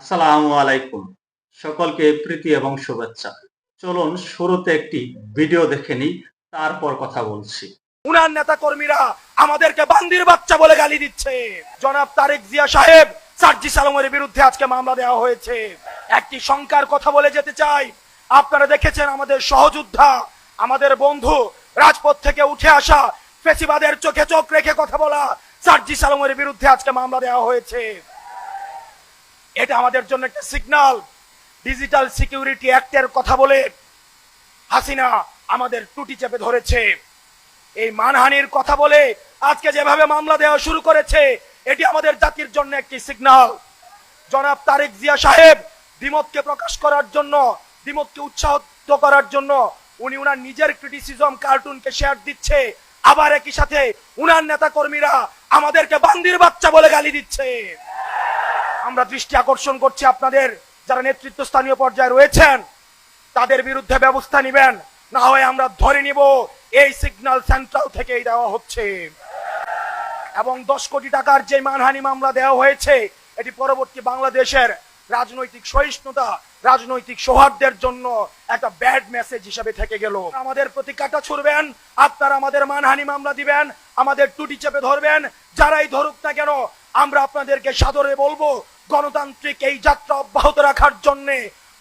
আসসালামু আলাইকুম। সকলকে প্রীতি এবং শুভেচ্ছা। চলুন শুরুতে একটি ভিডিও দেখে নিই, তারপর কথা বলছি। উনার নেতা কর্মীরা আমাদেরকে বান্দির বাচ্চা বলে গালি দিচ্ছে। জনাব তারেক জিয়া সাহেব, সার্জি সালমের বিরুদ্ধে আজকে মামলা দেওয়া হয়েছে। একটি শঙ্কার কথা বলে যেতে চাই। আপনারা দেখেছেন আমাদের সহযোদ্ধা, আমাদের বন্ধু, রাজপথ থেকে উঠে আসা ফেসিবাদের চোখে চোখ রেখে কথা বলা সার্জি সালামের বিরুদ্ধে আজকে মামলা দেওয়া হয়েছে। এটা আমাদের জন্য একটা সিগন্যাল ডিজিটাল সিকিউরিটি অ্যাক্টের কথা বলে হাসিনা আমাদের টুটি চেপে ধরেছে। এই মানহানির কথা বলে আজকে যেভাবে মামলা দেওয়া শুরু করেছে, এটি আমাদের জাতির জন্য একটি সিগনাল জনাব তারেক জিয়া সাহেব দ্বিমতকে প্রকাশ করার জন্য, দ্বিমতকে উৎসাহিত করার জন্য উনি উনার নিজের ক্রিটিসিজম কার্টুনকে শেয়ার দিচ্ছে, আবার একই সাথে উনার নেতা কর্মীরা আমাদেরকে বান্দির বাচ্চা বলে গালি দিচ্ছে। আমরা দৃষ্টি আকর্ষণ করছি আপনাদের যারা নেতৃত্ব স্থানীয় পর্যায়ে রয়েছেন, তাদের বিরুদ্ধে ব্যবস্থা নিবেন। না হয় আমরা ধরে নিব এই সিগন্যাল সেন্ট্রাল থেকেই দেওয়া হচ্ছে। এবং দশ কোটি টাকার যে মানহানি মামলা দেওয়া হয়েছে, এটি পরবর্তী বাংলাদেশের রাজনৈতিক সহিষ্ণুতা, রাজনৈতিক সৌহার্দ্যের জন্য একটা ব্যাড মেসেজ হিসেবে থেকে গেল। আমাদের প্রতি কাটা ছুড়বেন, আপনারা আমাদের মানহানি মামলা দিবেন, আমাদের টুটি চেপে ধরবেন, যারাই ধরুক না কেন, আমরা আপনাদেরকে সাদরে বলব গণতান্ত্রিক এই যাত্রা অব্যাহত রাখার জন্য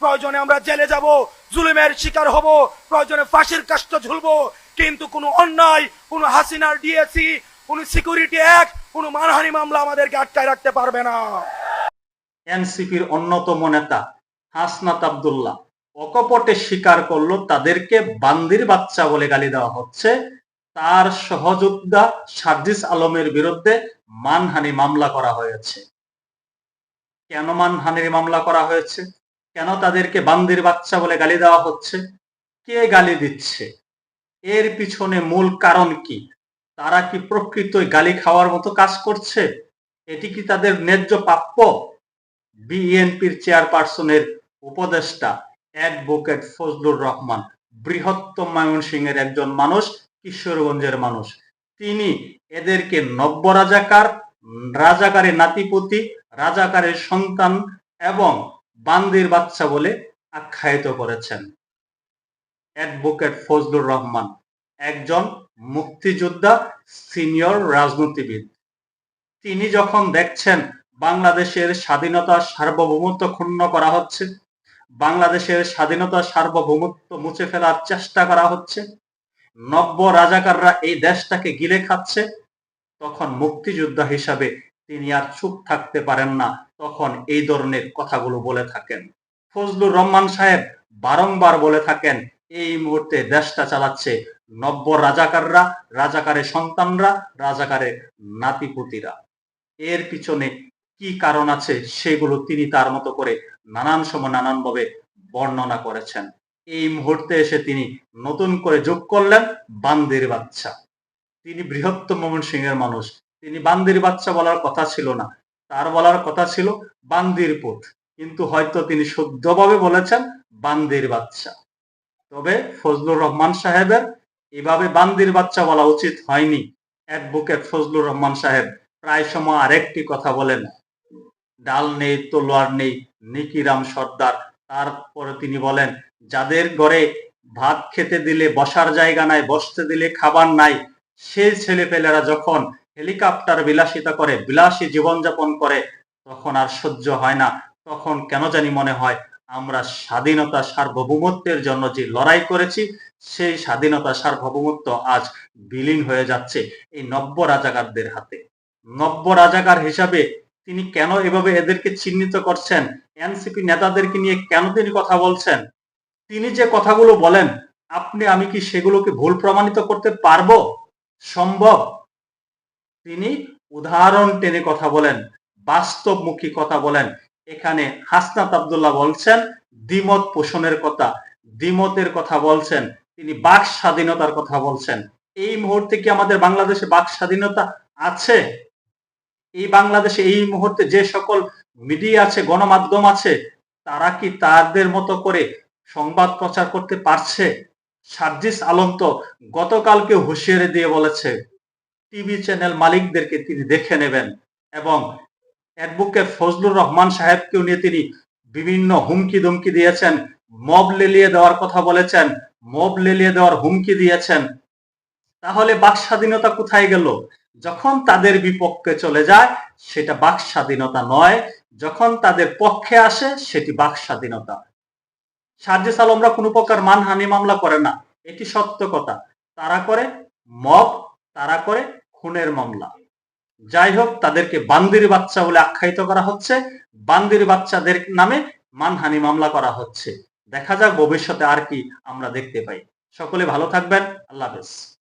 প্রয়োজনে আমরা জেলে যাব, জুলুমের শিকার হব, প্রয়োজনে ফাঁসির কাষ্ট ঝুলবো, কিন্তু কোনো অন্যায়, কোনো হাসিনার ডিএসি কোনো সিকিউরিটি অ্যাক্ট, কোনো মানহানি মামলা আমাদেরকে আটকায় রাখতে পারবে না। এনসিপির অন্যতম নেতা হাসনাত আব্দুল্লাহ অকপটে স্বীকার করল, তাদেরকে বান্দির বাচ্চা বলে গালি দেওয়া হচ্ছে। তার সহযোদ্ধা সার্জিস আলমের বিরুদ্ধে মানহানি মামলা করা হয়েছে। কেন মানহানির মামলা করা হয়েছে? কেন তাদেরকে বান্দির বাচ্চা বলে গালি দেওয়া হচ্ছে? কে গালি দিচ্ছে? এর পিছনে মূল কারণ কি? তারা কি প্রকৃতই গালি খাওয়ার মতো কাজ করছে? এটি কি তাদের ন্যায্য প্রাপ্য? বিএনপির চেয়ারপারসনের উপদেষ্টা অ্যাডভোকেট ফজলুর রহমান, বৃহত্তম ময়মনসিংহের একজন মানুষ, কিশোরগঞ্জের মানুষ। তিনি এদেরকে নব্য রাজাকার, রাজাকারের নাতিপুতি রাজাকারের সন্তান এবং বান্দির বাচ্চা বলে আখ্যায়িত করেছেন। অ্যাডভোকেট ফজলুর রহমান, একজন মুক্তিযোদ্ধা সিনিয়র রাজনীতিবিদ। তিনি যখন দেখছেন বাংলাদেশের স্বাধীনতা সার্বভৌমত্ব ক্ষুণ্ণ করা হচ্ছে, বাংলাদেশের স্বাধীনতা সার্বভৌমত্ব মুছে ফেলার চেষ্টা করা হচ্ছে, নব্য রাজাকাররা এই দেশটাকে গিলে খাচ্ছে, তখন মুক্তিযোদ্ধা হিসাবে তিনি আর চুপ থাকতে পারেন না তখন এই ধরনের কথাগুলো বলে থাকেন। ফজলুর রহমান সাহেব বারংবার বলে থাকেন, এই মুহূর্তে দেশটা চালাচ্ছে নব্য রাজাকাররা রাজাকারের সন্তানরা রাজাকারের নাতিপুতিরা। এর পিছনে কি কারণ আছে সেগুলো তিনি তার মতো করে নানান সময় নানানভাবে বর্ণনা করেছেন। এই মুহূর্তে এসে তিনি নতুন করে যোগ করলেন বান্দির বাচ্চা তিনি বৃহত্তম ময়মনসিংহের মানুষ। তিনি বান্দির বাচ্চা বলার কথা ছিল না। তার বলার কথা ছিল বান্দির পুত। কিন্তু হয়তো তিনি শুদ্ধভাবে বলেছেন বান্দির বাচ্চা। তবে ফজলুর রহমান সাহেবের এভাবে বান্দির বাচ্চা বলা উচিত হয়নি। অ্যাডভোকেট ফজলুর রহমান সাহেব প্রায় সময় আরেকটি কথা বলেন। ডাল নেই, তলোয়ার নেই, নিকিরাম সর্দার। তারপরে তিনি বলেন, যাদের ঘরে ভাত খেতে দিলে, বসার জায়গা নাই, বসতে দিলে খাবার নাই, সেই ছেলেপেলেরা যখন হেলিকপ্টার বিলাসিতা করে, বিলাসী জীবনযাপন করে, তখন আর সহ্য হয় না। তখন কেন জানি মনে হয়, আমরা স্বাধীনতা সার্বভৌমত্বের জন্য যে লড়াই করেছি, সেই স্বাধীনতা সার্বভৌমত্ব আজ বিলীন হয়ে যাচ্ছে এই নব্য রাজাকারদের হাতে। নব্য রাজাকার হিসাবে তিনি কেন এভাবে এদেরকে চিহ্নিত করছেন? এনসিপি নেতাদেরকে নিয়ে কেন তিনি কথা বলছেন? তিনি যে কথাগুলো বলেন, আপনি, আমি কি সেগুলোকে ভুল প্রমাণিত করতে পারব? সম্ভব? তিনি উদাহরণ টেনে কথা বলেন, বাস্তবমুখী কথা বলেন। এখানে হাসনাত আবদুল্লাহ বলছেন, দ্বিমত পোষণের কথা, দ্বিমতের কথা বলছেন, তিনি বাক স্বাধীনতার কথা বলছেন। এই মুহূর্তে কি আমাদের বাংলাদেশে বাক স্বাধীনতা আছে? এই বাংলাদেশে এই মুহূর্তে যে সকল মিডিয়া আছে, গণমাধ্যম আছে, তারা কি তাদের মতো করে সংবাদ প্রচার করতে পারছে? সার্জিস আলম তো গতকালকে হুঁশিয়ারি দিয়ে বলেছে। টিভি চ্যানেল মালিকদেরকে তিনি দেখে নেবেন এবং অ্যাডভোকেট ফজলুর রহমান সাহেবকেও নিয়ে তিনি বিভিন্ন হুমকি ধমকি দিয়েছেন, মব লেলিয়ে দেওয়ার কথা বলেছেন, মব লেলিয়ে দেওয়ার হুমকি দিয়েছেন। তাহলে বাক স্বাধীনতা কোথায় গেল? যখন তাদের বিপক্ষে চলে যায়, সেটা বাক স্বাধীনতা নয়। যখন তাদের পক্ষে আসে, সেটি বাক স্বাধীনতা। সার্জিস আলমরা কোনো প্রকার মানহানি মামলা করে না। এটি সত্য কথা। তারা করে মব, তারা করে খুনের মামলা। যাই হোক, তাদেরকে বান্দির বাচ্চা বলে আখ্যায়িত করা হচ্ছে। বান্দির বাচ্চাদের নামে মানহানি মামলা করা হচ্ছে। দেখা যাক ভবিষ্যতে আর কি আমরা দেখতে পাই। সকলে ভালো থাকবেন। আল্লাহ হাফেজ।